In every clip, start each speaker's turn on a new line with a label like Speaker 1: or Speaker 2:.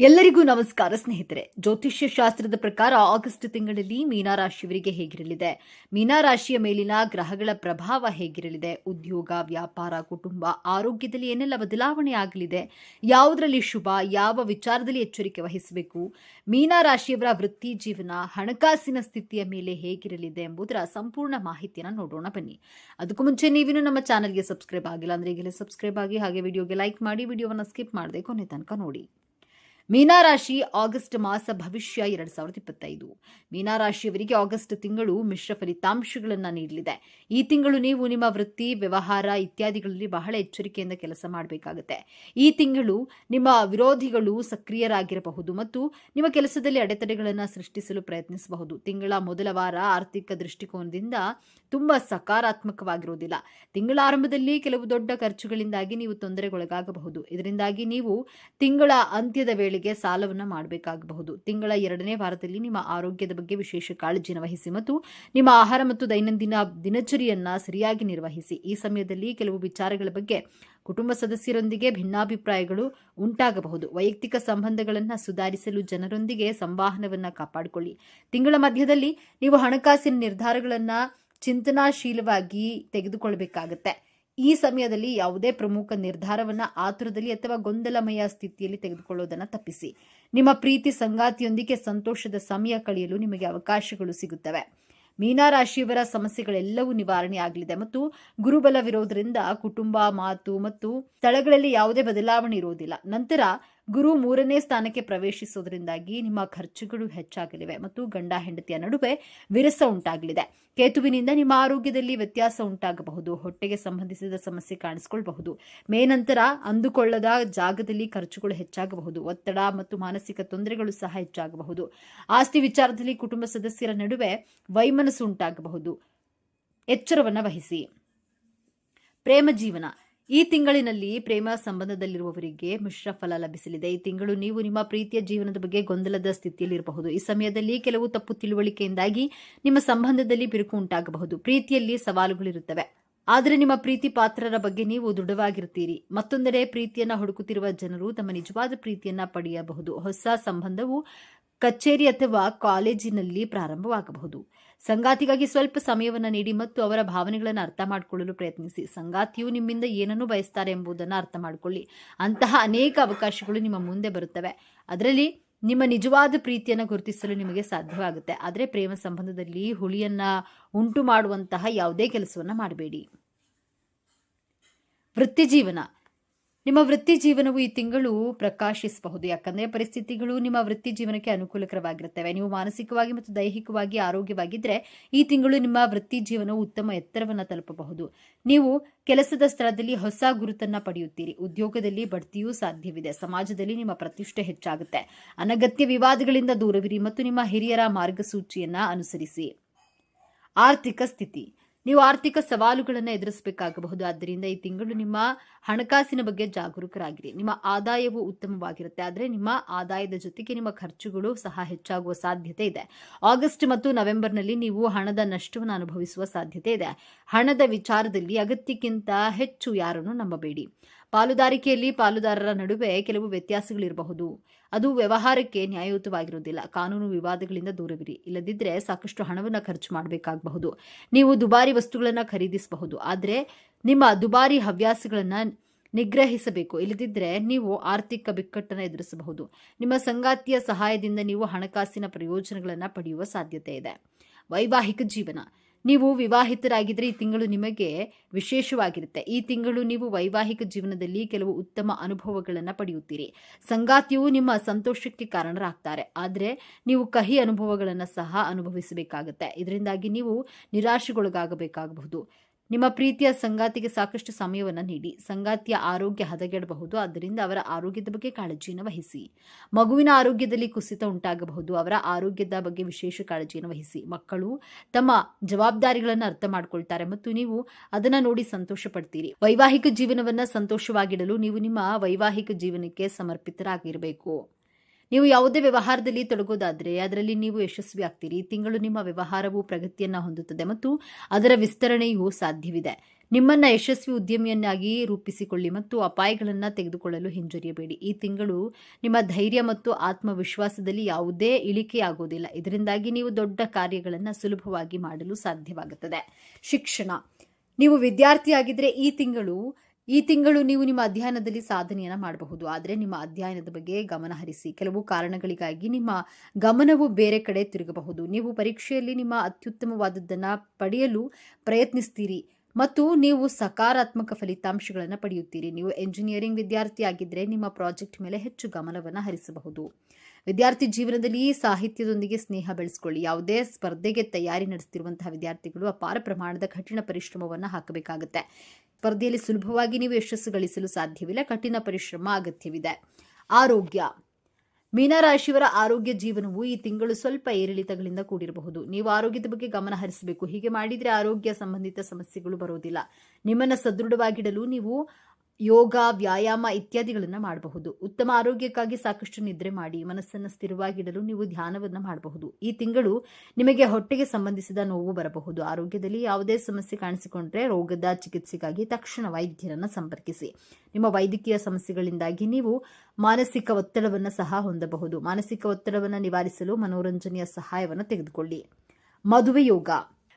Speaker 1: ಎಲ್ಲರಿಗೂ ನಮಸ್ಕಾರ ಸ್ನೇಹಿತರೆ. ಜ್ಯೋತಿಷ್ಯ ಶಾಸ್ತ್ರದ ಪ್ರಕಾರ ಆಗಸ್ಟ್ ತಿಂಗಳಲ್ಲಿ ಮೀನಾರಾಶಿಯವರಿಗೆ ಹೇಗಿರಲಿದೆ? ಮೀನಾರಾಶಿಯ ಮೇಲಿನ ಗ್ರಹಗಳ ಪ್ರಭಾವ ಹೇಗಿರಲಿದೆ? ಉದ್ಯೋಗ, ವ್ಯಾಪಾರ, ಕುಟುಂಬ, ಆರೋಗ್ಯದಲ್ಲಿ ಏನೆಲ್ಲ ಬದಲಾವಣೆ ಆಗಲಿದೆ? ಯಾವುದರಲ್ಲಿ ಶುಭ, ಯಾವ ವಿಚಾರದಲ್ಲಿ ಎಚ್ಚರಿಕೆ ವಹಿಸಬೇಕು? ಮೀನಾರಾಶಿಯವರ ವೃತ್ತಿ ಜೀವನ, ಹಣಕಾಸಿನ ಸ್ಥಿತಿಯ ಮೇಲೆ ಹೇಗಿರಲಿದೆ ಎಂಬುದರ ಸಂಪೂರ್ಣ ಮಾಹಿತಿಯನ್ನು ನೋಡೋಣ ಬನ್ನಿ. ಅದಕ್ಕೂ ಮುಂಚೆ ನೀವಿನ್ನು ನಮ್ಮ ಚಾನಲ್ಗೆ ಸಬ್ಸ್ಕ್ರೈಬ್ ಆಗಿಲ್ಲ ಅಂದ್ರೆ ಈಗಲೇ ಸಬ್ಸ್ಕ್ರೈಬ್ ಆಗಿ ಹಾಗೆ ವಿಡಿಯೋಗೆ ಲೈಕ್ ಮಾಡಿ, ವಿಡಿಯೋವನ್ನು ಸ್ಕಿಪ್ ಮಾಡದೆ ಕೊನೆ ತನಕ ನೋಡಿ. ಮೀನಾರಾಶಿ ಆಗಸ್ಟ್ ಮಾಸ ಭವಿಷ್ಯ ಎರಡ್ ಸಾವಿರದ ಇಪ್ಪತ್ತೈದು. ಮೀನಾರಾಶಿಯವರಿಗೆ ಆಗಸ್ಟ್ ತಿಂಗಳು ಮಿಶ್ರ ಫಲಿತಾಂಶಗಳನ್ನು ನೀಡಲಿದೆ. ಈ ತಿಂಗಳು ನೀವು ನಿಮ್ಮ ವೃತ್ತಿ, ವ್ಯವಹಾರ ಇತ್ಯಾದಿಗಳಲ್ಲಿ ಬಹಳ ಎಚ್ಚರಿಕೆಯಿಂದ ಕೆಲಸ ಮಾಡಬೇಕಾಗುತ್ತೆ. ಈ ತಿಂಗಳು ನಿಮ್ಮ ವಿರೋಧಿಗಳು ಸಕ್ರಿಯರಾಗಿರಬಹುದು ಮತ್ತು ನಿಮ್ಮ ಕೆಲಸದಲ್ಲಿ ಅಡೆತಡೆಗಳನ್ನು ಸೃಷ್ಟಿಸಲು ಪ್ರಯತ್ನಿಸಬಹುದು. ತಿಂಗಳ ಮೊದಲ ವಾರ ಆರ್ಥಿಕ ದೃಷ್ಟಿಕೋನದಿಂದ ತುಂಬಾ ಸಕಾರಾತ್ಮಕವಾಗಿರುವುದಿಲ್ಲ. ತಿಂಗಳ ಆರಂಭದಲ್ಲಿ ಕೆಲವು ದೊಡ್ಡ ಖರ್ಚುಗಳಿಂದಾಗಿ ನೀವು ತೊಂದರೆಗೊಳಗಾಗಬಹುದು. ಇದರಿಂದಾಗಿ ನೀವು ತಿಂಗಳ ಅಂತ್ಯದ ವೇಳೆಗೆ ಸಾಲವನ್ನು ಮಾಡಬೇಕಾಗಬಹುದು. ತಿಂಗಳ ಎರಡನೇ ವಾರದಲ್ಲಿ ನಿಮ್ಮ ಆರೋಗ್ಯದ ಬಗ್ಗೆ ವಿಶೇಷ ಕಾಳಜಿನ ವಹಿಸಿ ಮತ್ತು ನಿಮ್ಮ ಆಹಾರ ಮತ್ತು ದೈನಂದಿನ ದಿನಚರಿಯನ್ನ ಸರಿಯಾಗಿ ನಿರ್ವಹಿಸಿ. ಈ ಸಮಯದಲ್ಲಿ ಕೆಲವು ವಿಚಾರಗಳ ಬಗ್ಗೆ ಕುಟುಂಬ ಸದಸ್ಯರೊಂದಿಗೆ ಭಿನ್ನಾಭಿಪ್ರಾಯಗಳು ಉಂಟಾಗಬಹುದು. ವೈಯಕ್ತಿಕ ಸಂಬಂಧಗಳನ್ನು ಸುಧಾರಿಸಲು ಜನರೊಂದಿಗೆ ಸಂವಹನವನ್ನು ಕಾಪಾಡಿಕೊಳ್ಳಿ. ತಿಂಗಳ ಮಧ್ಯದಲ್ಲಿ ನೀವು ಹಣಕಾಸಿನ ನಿರ್ಧಾರಗಳನ್ನು ಚಿಂತನಾಶೀಲವಾಗಿ ತೆಗೆದುಕೊಳ್ಳಬೇಕಾಗತ್ತೆ ಈ ಸಮಯದಲ್ಲಿ ಯಾವುದೇ ಪ್ರಮುಖ ನಿರ್ಧಾರವನ್ನ ಆತುರದಲ್ಲಿ ಅಥವಾ ಗೊಂದಲಮಯ ಸ್ಥಿತಿಯಲ್ಲಿ ತೆಗೆದುಕೊಳ್ಳೋದನ್ನ ತಪ್ಪಿಸಿ. ನಿಮ್ಮ ಪ್ರೀತಿ ಸಂಗಾತಿಯೊಂದಿಗೆ ಸಂತೋಷದ ಸಮಯ ಕಳೆಯಲು ನಿಮಗೆ ಅವಕಾಶಗಳು ಸಿಗುತ್ತವೆ. ಮೀನಾರಾಶಿಯವರ ಸಮಸ್ಯೆಗಳೆಲ್ಲವೂ ನಿವಾರಣೆ ಆಗಲಿದೆ ಮತ್ತು ಗುರುಬಲವಿರೋದ್ರಿಂದ ಕುಟುಂಬ, ಮಾತು ಮತ್ತು ಸ್ಥಳಗಳಲ್ಲಿ ಯಾವುದೇ ಬದಲಾವಣೆ ಇರುವುದಿಲ್ಲ. ನಂತರ ಗುರು ಮೂರನೇ ಸ್ಥಾನಕ್ಕೆ ಪ್ರವೇಶಿಸುವುದರಿಂದಾಗಿ ನಿಮ್ಮ ಖರ್ಚುಗಳು ಹೆಚ್ಚಾಗಲಿವೆ ಮತ್ತು ಗಂಡ ಹೆಂಡತಿಯ ನಡುವೆ ವಿರಸ ಉಂಟಾಗಲಿದೆ. ಕೇತುವಿನಿಂದ ನಿಮ್ಮ ಆರೋಗ್ಯದಲ್ಲಿ ವ್ಯತ್ಯಾಸ ಉಂಟಾಗಬಹುದು. ಹೊಟ್ಟೆಗೆ ಸಂಬಂಧಿಸಿದ ಸಮಸ್ಯೆ ಕಾಣಿಸಿಕೊಳ್ಳಬಹುದು ಮೇ ನಂತರ ಅಂದುಕೊಳ್ಳದ ಜಾಗದಲ್ಲಿ ಖರ್ಚುಗಳು ಹೆಚ್ಚಾಗಬಹುದು. ಒತ್ತಡ ಮತ್ತು ಮಾನಸಿಕ ತೊಂದರೆಗಳು ಸಹ ಹೆಚ್ಚಾಗಬಹುದು. ಆಸ್ತಿ ವಿಚಾರದಲ್ಲಿ ಕುಟುಂಬ ಸದಸ್ಯರ ನಡುವೆ ವೈಮನಸ್ಸು ಉಂಟಾಗಬಹುದು. ಎಚ್ಚರವನ್ನು ವಹಿಸಿ. ಪ್ರೇಮ ಜೀವನ. ಈ ತಿಂಗಳಿನಲ್ಲಿ ಪ್ರೇಮ ಸಂಬಂಧದಲ್ಲಿರುವವರಿಗೆ ಮಿಶ್ರ ಫಲ ಲಭಿಸಲಿದೆ. ಈ ತಿಂಗಳು ನೀವು ನಿಮ್ಮ ಪ್ರೀತಿಯ ಜೀವನದ ಬಗ್ಗೆ ಗೊಂದಲದ ಸ್ಥಿತಿಯಲ್ಲಿರಬಹುದು. ಈ ಸಮಯದಲ್ಲಿ ಕೆಲವು ತಪ್ಪು ತಿಳುವಳಿಕೆಯಿಂದಾಗಿ ನಿಮ್ಮ ಸಂಬಂಧದಲ್ಲಿ ಬಿರುಕು ಉಂಟಾಗಬಹುದು. ಪ್ರೀತಿಯಲ್ಲಿ ಸವಾಲುಗಳಿರುತ್ತವೆ. ಆದರೆ ನಿಮ್ಮ ಪ್ರೀತಿ ಪಾತ್ರರ ಬಗ್ಗೆ ನೀವು ದೃಢವಾಗಿರುತ್ತೀರಿ. ಮತ್ತೊಂದೆಡೆ ಪ್ರೀತಿಯನ್ನ ಹುಡುಕುತ್ತಿರುವ ಜನರು ತಮ್ಮ ನಿಜವಾದ ಪ್ರೀತಿಯನ್ನ ಪಡೆಯಬಹುದು. ಹೊಸ ಸಂಬಂಧವು ಕಚೇರಿ ಅಥವಾ ಕಾಲೇಜಿನಲ್ಲಿ ಪ್ರಾರಂಭವಾಗಬಹುದು. ಸಂಗಾತಿಗಾಗಿ ಸ್ವಲ್ಪ ಸಮಯವನ್ನು ನೀಡಿ ಮತ್ತು ಅವರ ಭಾವನೆಗಳನ್ನು ಅರ್ಥ ಮಾಡಿಕೊಳ್ಳಲು ಪ್ರಯತ್ನಿಸಿ. ಸಂಗಾತಿಯು ನಿಮ್ಮಿಂದ ಏನನ್ನು ಬಯಸ್ತಾರೆ ಎಂಬುದನ್ನು ಅರ್ಥ ಮಾಡಿಕೊಳ್ಳಿ. ಅಂತಹ ಅನೇಕ ಅವಕಾಶಗಳು ನಿಮ್ಮ ಮುಂದೆ ಬರುತ್ತವೆ. ಅದರಲ್ಲಿ ನಿಮ್ಮ ನಿಜವಾದ ಪ್ರೀತಿಯನ್ನು ಗುರುತಿಸಲು ನಿಮಗೆ ಸಾಧ್ಯವಾಗುತ್ತೆ. ಆದರೆ ಪ್ರೇಮ ಸಂಬಂಧದಲ್ಲಿ ಹುಳಿಯನ್ನು ಉಂಟು ಮಾಡುವಂತಹ ಯಾವುದೇ ಕೆಲಸವನ್ನು ಮಾಡಬೇಡಿ. ವೃತ್ತಿ ಜೀವನ. ನಿಮ್ಮ ವೃತ್ತಿ ಜೀವನವು ಈ ತಿಂಗಳು ಪ್ರಕಾಶಿಸಬಹುದು. ಯಾಕಂದ್ರೆ ಪರಿಸ್ಥಿತಿಗಳು ನಿಮ್ಮ ವೃತ್ತಿ ಜೀವನಕ್ಕೆ ಅನುಕೂಲಕರವಾಗಿರುತ್ತವೆ. ನೀವು ಮಾನಸಿಕವಾಗಿ ಮತ್ತು ದೈಹಿಕವಾಗಿ ಆರೋಗ್ಯವಾಗಿದ್ದರೆ ಈ ತಿಂಗಳು ನಿಮ್ಮ ವೃತ್ತಿ ಜೀವನವು ಉತ್ತಮ ಎತ್ತರವನ್ನು ತಲುಪಬಹುದು. ನೀವು ಕೆಲಸದ ಸ್ಥಳದಲ್ಲಿ ಹೊಸ ಗುರುತನ್ನು ಪಡೆಯುತ್ತೀರಿ. ಉದ್ಯೋಗದಲ್ಲಿ ಬಡ್ತಿಯೂ ಸಾಧ್ಯವಿದೆ. ಸಮಾಜದಲ್ಲಿ ನಿಮ್ಮ ಪ್ರತಿಷ್ಠೆ ಹೆಚ್ಚಾಗುತ್ತೆ. ಅನಗತ್ಯ ವಿವಾದಗಳಿಂದ ದೂರವಿರಿ ಮತ್ತು ನಿಮ್ಮ ಹಿರಿಯರ ಮಾರ್ಗಸೂಚಿಯನ್ನ ಅನುಸರಿಸಿ. ಆರ್ಥಿಕ ಸ್ಥಿತಿ. ನೀವು ಆರ್ಥಿಕ ಸವಾಲುಗಳನ್ನು ಎದುರಿಸಬೇಕಾಗಬಹುದು. ಆದ್ದರಿಂದ ಈ ತಿಂಗಳು ನಿಮ್ಮ ಹಣಕಾಸಿನ ಬಗ್ಗೆ ಜಾಗರೂಕರಾಗಿರಿ. ನಿಮ್ಮ ಆದಾಯವು ಉತ್ತಮವಾಗಿರುತ್ತೆ. ಆದರೆ ನಿಮ್ಮ ಆದಾಯದ ಜೊತೆಗೆ ನಿಮ್ಮ ಖರ್ಚುಗಳು ಸಹ ಹೆಚ್ಚಾಗುವ ಸಾಧ್ಯತೆ ಇದೆ. ಆಗಸ್ಟ್ ಮತ್ತು ನವೆಂಬರ್ನಲ್ಲಿ ನೀವು ಹಣದ ನಷ್ಟವನ್ನು ಅನುಭವಿಸುವ ಸಾಧ್ಯತೆ ಇದೆ. ಹಣದ ವಿಚಾರದಲ್ಲಿ ಅಗತ್ಯಕ್ಕಿಂತ ಹೆಚ್ಚು ಯಾರನ್ನು ನಂಬಬೇಡಿ. ಪಾಲುದಾರಿಕೆಯಲ್ಲಿ ಪಾಲುದಾರರ ನಡುವೆ ಕೆಲವು ವ್ಯತ್ಯಾಸಗಳಿರಬಹುದು. ಅದು ವ್ಯವಹಾರಕ್ಕೆ ನ್ಯಾಯಯುತವಾಗಿರುವುದಿಲ್ಲ. ಕಾನೂನು ವಿವಾದಗಳಿಂದ ದೂರವಿರಿ. ಇಲ್ಲದಿದ್ದರೆ ಸಾಕಷ್ಟು ಹಣವನ್ನು ಖರ್ಚು ಮಾಡಬೇಕಾಗಬಹುದು. ನೀವು ದುಬಾರಿ ವಸ್ತುಗಳನ್ನು ಖರೀದಿಸಬಹುದು. ಆದರೆ ನಿಮ್ಮ ದುಬಾರಿ ಹವ್ಯಾಸಗಳನ್ನು ನಿಗ್ರಹಿಸಬೇಕು. ಇಲ್ಲದಿದ್ದರೆ ನೀವು ಆರ್ಥಿಕ ಬಿಕ್ಕಟ್ಟನ್ನು ಎದುರಿಸಬಹುದು. ನಿಮ್ಮ ಸಂಗಾತಿಯ ಸಹಾಯದಿಂದ ನೀವು ಹಣಕಾಸಿನ ಪ್ರಯೋಜನಗಳನ್ನು ಪಡೆಯುವ ಸಾಧ್ಯತೆ ಇದೆ. ವೈವಾಹಿಕ ಜೀವನ. ನೀವು ವಿವಾಹಿತರಾಗಿದ್ದರೆ ಈ ತಿಂಗಳು ನಿಮಗೆ ವಿಶೇಷವಾಗಿರುತ್ತೆ. ಈ ತಿಂಗಳು ನೀವು ವೈವಾಹಿಕ ಜೀವನದಲ್ಲಿ ಕೆಲವು ಉತ್ತಮ ಅನುಭವಗಳನ್ನು ಪಡೆಯುತ್ತೀರಿ. ಸಂಗಾತಿಯು ನಿಮ್ಮ ಸಂತೋಷಕ್ಕೆ ಕಾರಣರಾಗ್ತಾರೆ. ಆದರೆ ನೀವು ಕಹಿ ಅನುಭವಗಳನ್ನು ಸಹ ಅನುಭವಿಸಬೇಕಾಗುತ್ತೆ. ಇದರಿಂದಾಗಿ ನೀವು ನಿರಾಶೆಗೊಳಗಾಗಬೇಕಾಗಬಹುದು. ನಿಮ್ಮ ಪ್ರೀತಿಯ ಸಂಗಾತಿಗೆ ಸಾಕಷ್ಟು ಸಮಯವನ್ನು ನೀಡಿ. ಸಂಗಾತಿಯ ಆರೋಗ್ಯ ಹದಗೆಡಬಹುದು. ಆದ್ದರಿಂದ ಅವರ ಆರೋಗ್ಯದ ಬಗ್ಗೆ ಕಾಳಜಿಯನ್ನು ವಹಿಸಿ. ಮಗುವಿನ ಆರೋಗ್ಯದಲ್ಲಿ ಕುಸಿತ ಉಂಟಾಗಬಹುದು. ಅವರ ಆರೋಗ್ಯದ ಬಗ್ಗೆ ವಿಶೇಷ ಕಾಳಜಿಯನ್ನು ವಹಿಸಿ. ಮಕ್ಕಳು ತಮ್ಮ ಜವಾಬ್ದಾರಿಗಳನ್ನು ಅರ್ಥ ಮಾಡಿಕೊಳ್ತಾರೆ ಮತ್ತು ನೀವು ಅದನ್ನು ನೋಡಿ ಸಂತೋಷ ಪಡ್ತೀರಿ ವೈವಾಹಿಕ ಜೀವನವನ್ನು ಸಂತೋಷವಾಗಿಡಲು ನೀವು ನಿಮ್ಮ ವೈವಾಹಿಕ ಜೀವನಕ್ಕೆ ಸಮರ್ಪಿತರಾಗಿರಬೇಕು. ನೀವು ಯಾವುದೇ ವ್ಯವಹಾರದಲ್ಲಿ ತೊಡಗೋದಾದರೆ ಅದರಲ್ಲಿ ನೀವು ಯಶಸ್ವಿ ಆಗ್ತೀರಿ. ತಿಂಗಳು ನಿಮ್ಮ ವ್ಯವಹಾರವು ಪ್ರಗತಿಯನ್ನು ಹೊಂದುತ್ತದೆ ಮತ್ತು ಅದರ ವಿಸ್ತರಣೆಯೂ ಸಾಧ್ಯವಿದೆ. ನಿಮ್ಮನ್ನ ಯಶಸ್ವಿ ಉದ್ಯಮಿಯನ್ನಾಗಿ ರೂಪಿಸಿಕೊಳ್ಳಿ ಮತ್ತು ಅಪಾಯಗಳನ್ನು ತೆಗೆದುಕೊಳ್ಳಲು ಹಿಂಜರಿಯಬೇಡಿ. ಈ ತಿಂಗಳು ನಿಮ್ಮ ಧೈರ್ಯ ಮತ್ತು ಆತ್ಮವಿಶ್ವಾಸದಲ್ಲಿ ಯಾವುದೇ ಇಳಿಕೆಯಾಗುವುದಿಲ್ಲ ಇದರಿಂದಾಗಿ ನೀವು ದೊಡ್ಡ ಕಾರ್ಯಗಳನ್ನು ಸುಲಭವಾಗಿ ಮಾಡಲು ಸಾಧ್ಯವಾಗುತ್ತದೆ. ಶಿಕ್ಷಣ. ನೀವು ವಿದ್ಯಾರ್ಥಿಯಾಗಿದ್ದರೆ ಈ ತಿಂಗಳು ಈ ತಿಂಗಳು ನೀವು ನಿಮ್ಮ ಅಧ್ಯಯನದಲ್ಲಿ ಸಾಧನೆಯನ್ನು ಮಾಡಬಹುದು. ಆದರೆ ನಿಮ್ಮ ಅಧ್ಯಯನದ ಬಗ್ಗೆ ಗಮನ ಹರಿಸಿ. ಕೆಲವು ಕಾರಣಗಳಿಗಾಗಿ ನಿಮ್ಮ ಗಮನವು ಬೇರೆ ಕಡೆ ತಿರುಗಬಹುದು. ನೀವು ಪರೀಕ್ಷೆಯಲ್ಲಿ ನಿಮ್ಮ ಅತ್ಯುತ್ತಮವಾದದ್ದನ್ನು ಪಡೆಯಲು ಪ್ರಯತ್ನಿಸ್ತೀರಿ ಮತ್ತು ನೀವು ಸಕಾರಾತ್ಮಕ ಫಲಿತಾಂಶಗಳನ್ನು ಪಡೆಯುತ್ತೀರಿ. ನೀವು ಎಂಜಿನಿಯರಿಂಗ್ ವಿದ್ಯಾರ್ಥಿಯಾಗಿದ್ದರೆ ನಿಮ್ಮ ಪ್ರಾಜೆಕ್ಟ್ ಮೇಲೆ ಹೆಚ್ಚು ಗಮನವನ್ನು ಹರಿಸಬಹುದು. ವಿದ್ಯಾರ್ಥಿ ಜೀವನದಲ್ಲಿ ಸಾಹಿತ್ಯದೊಂದಿಗೆ ಸ್ನೇಹ ಬೆಳೆಸಿಕೊಳ್ಳಿ. ಯಾವುದೇ ಸ್ಪರ್ಧೆಗೆ ತಯಾರಿ ನಡೆಸ್ತಿರುವಂತಹ ವಿದ್ಯಾರ್ಥಿಗಳು ಅಪಾರ ಪ್ರಮಾಣದ ಕಠಿಣ ಪರಿಶ್ರಮವನ್ನು ಹಾಕಬೇಕಾಗುತ್ತೆ. ಸ್ಪರ್ಧೆಯಲ್ಲಿ ಸುಲಭವಾಗಿ ನೀವು ಯಶಸ್ಸು ಗಳಿಸಲು ಸಾಧ್ಯವಿಲ್ಲ. ಕಠಿಣ ಪರಿಶ್ರಮ ಅಗತ್ಯವಿದೆ. ಆರೋಗ್ಯ. ಮೀನರಾಶಿಯವರ ಆರೋಗ್ಯ ಜೀವನವು ಈ ತಿಂಗಳು ಸ್ವಲ್ಪ ಏರಿಳಿತಗಳಿಂದ ಕೂಡಿರಬಹುದು. ನೀವು ಆರೋಗ್ಯದ ಬಗ್ಗೆ ಗಮನ ಹರಿಸಬೇಕು. ಹೀಗೆ ಮಾಡಿದರೆ ಆರೋಗ್ಯ ಸಂಬಂಧಿತ ಸಮಸ್ಯೆಗಳು ಬರೋದಿಲ್ಲ. ನಿಮ್ಮನ್ನು ಸದೃಢವಾಗಿಡಲು ನೀವು ಯೋಗ, ವ್ಯಾಯಾಮ ಇತ್ಯಾದಿಗಳನ್ನು ಮಾಡಬಹುದು. ಉತ್ತಮ ಆರೋಗ್ಯಕ್ಕಾಗಿ ಸಾಕಷ್ಟು ನಿದ್ರೆ ಮಾಡಿ, ಮನಸ್ಸನ್ನು ಸ್ಥಿರವಾಗಿಡಲು ನೀವು ಧ್ಯಾನವನ್ನು ಮಾಡಬಹುದು. ಈ ತಿಂಗಳು ನಿಮಗೆ ಹೊಟ್ಟೆಗೆ ಸಂಬಂಧಿಸಿದ ನೋವು ಬರಬಹುದು. ಆರೋಗ್ಯದಲ್ಲಿ ಯಾವುದೇ ಸಮಸ್ಯೆ ಕಾಣಿಸಿಕೊಂಡ್ರೆ ರೋಗದ ಚಿಕಿತ್ಸೆಗಾಗಿ ತಕ್ಷಣ ವೈದ್ಯರನ್ನು ಸಂಪರ್ಕಿಸಿ. ನಿಮ್ಮ ವೈದ್ಯಕೀಯ ಸಮಸ್ಯೆಗಳಿಂದಾಗಿ ನೀವು ಮಾನಸಿಕ ಒತ್ತಡವನ್ನು ಸಹ ಹೊಂದಬಹುದು. ಮಾನಸಿಕ ಒತ್ತಡವನ್ನು ನಿವಾರಿಸಲು ಮನೋರಂಜನೆಯ ಸಹಾಯವನ್ನು ತೆಗೆದುಕೊಳ್ಳಿ. ಮದುವೆ ಯೋಗ.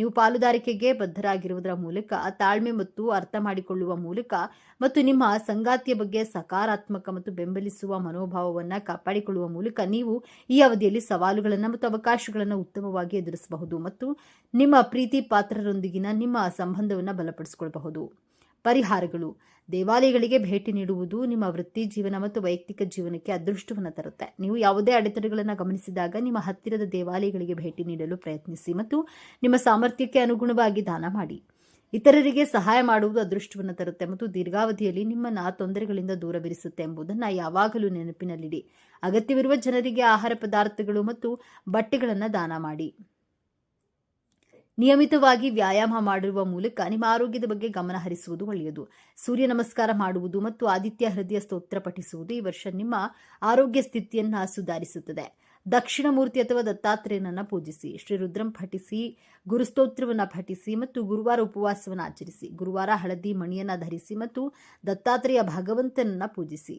Speaker 1: ನೀವು ಪಾಲುದಾರಿಕೆಗೆ ಬದ್ಧರಾಗಿರುವುದರ ಮೂಲಕ, ತಾಳ್ಮೆ ಮತ್ತು ಅರ್ಥ ಮಾಡಿಕೊಳ್ಳುವ ಮೂಲಕ ಮತ್ತು ನಿಮ್ಮ ಸಂಗಾತಿಯ ಬಗ್ಗೆ ಸಕಾರಾತ್ಮಕ ಮತ್ತು ಬೆಂಬಲಿಸುವ ಮನೋಭಾವವನ್ನು ಕಾಪಾಡಿಕೊಳ್ಳುವ ಮೂಲಕ ನೀವು ಈ ಅವಧಿಯಲ್ಲಿ ಸವಾಲುಗಳನ್ನು ಮತ್ತು ಅವಕಾಶಗಳನ್ನು ಉತ್ತಮವಾಗಿ ಎದುರಿಸಬಹುದು ಮತ್ತು ನಿಮ್ಮ ಪ್ರೀತಿ ಪಾತ್ರರೊಂದಿಗಿನ ನಿಮ್ಮ ಸಂಬಂಧವನ್ನು ಬಲಪಡಿಸಿಕೊಳ್ಳಬಹುದು ಪರಿಹಾರಗಳು. ದೇವಾಲಯಗಳಿಗೆ ಭೇಟಿ ನೀಡುವುದು ನಿಮ್ಮ ವೃತ್ತಿ ಜೀವನ ಮತ್ತು ವೈಯಕ್ತಿಕ ಜೀವನಕ್ಕೆ ಅದೃಷ್ಟವನ್ನು ತರುತ್ತೆ. ನೀವು ಯಾವುದೇ ಅಡೆತಡೆಗಳನ್ನು ಗಮನಿಸಿದಾಗ ನಿಮ್ಮ ಹತ್ತಿರದ ದೇವಾಲಯಗಳಿಗೆ ಭೇಟಿ ನೀಡಲು ಪ್ರಯತ್ನಿಸಿ ಮತ್ತು ನಿಮ್ಮ ಸಾಮರ್ಥ್ಯಕ್ಕೆ ಅನುಗುಣವಾಗಿ ದಾನ ಮಾಡಿ. ಇತರರಿಗೆ ಸಹಾಯ ಮಾಡುವುದು ಅದೃಷ್ಟವನ್ನು ತರುತ್ತೆ ಮತ್ತು ದೀರ್ಘಾವಧಿಯಲ್ಲಿ ನಿಮ್ಮನ್ನು ತೊಂದರೆಗಳಿಂದ ದೂರವಿರಿಸುತ್ತೆ ಎಂಬುದನ್ನು ಯಾವಾಗಲೂ ನೆನಪಿನಲ್ಲಿಡಿ. ಅಗತ್ಯವಿರುವ ಜನರಿಗೆ ಆಹಾರ ಪದಾರ್ಥಗಳು ಮತ್ತು ಬಟ್ಟೆಗಳನ್ನು ದಾನ ಮಾಡಿ. ನಿಯಮಿತವಾಗಿ ವ್ಯಾಯಾಮ ಮಾಡಿರುವ ಮೂಲಕ ನಿಮ್ಮ ಆರೋಗ್ಯದ ಬಗ್ಗೆ ಗಮನ ಹರಿಸುವುದು ಒಳ್ಳೆಯದು. ಸೂರ್ಯ ನಮಸ್ಕಾರ ಮಾಡುವುದು ಮತ್ತು ಆದಿತ್ಯ ಹೃದಯ ಸ್ತೋತ್ರ ಪಠಿಸುವುದು ಈ ವರ್ಷ ನಿಮ್ಮ ಆರೋಗ್ಯ ಸ್ಥಿತಿಯನ್ನು ಸುಧಾರಿಸುತ್ತದೆ. ದಕ್ಷಿಣ ಮೂರ್ತಿ ಅಥವಾ ದತ್ತಾತ್ರೇಯನನ್ನ ಪೂಜಿಸಿ, ಶ್ರೀ ರುದ್ರಂ ಪಠಿಸಿ ಗುರುಸ್ತೋತ್ರವನ್ನು ಪಠಿಸಿ ಮತ್ತು ಗುರುವಾರ ಉಪವಾಸವನ್ನು ಆಚರಿಸಿ, ಗುರುವಾರ ಹಳದಿ ಮಣಿಯನ್ನು ಧರಿಸಿ ಮತ್ತು ದತ್ತಾತ್ರೇಯ ಭಗವಂತನನ್ನ ಪೂಜಿಸಿ.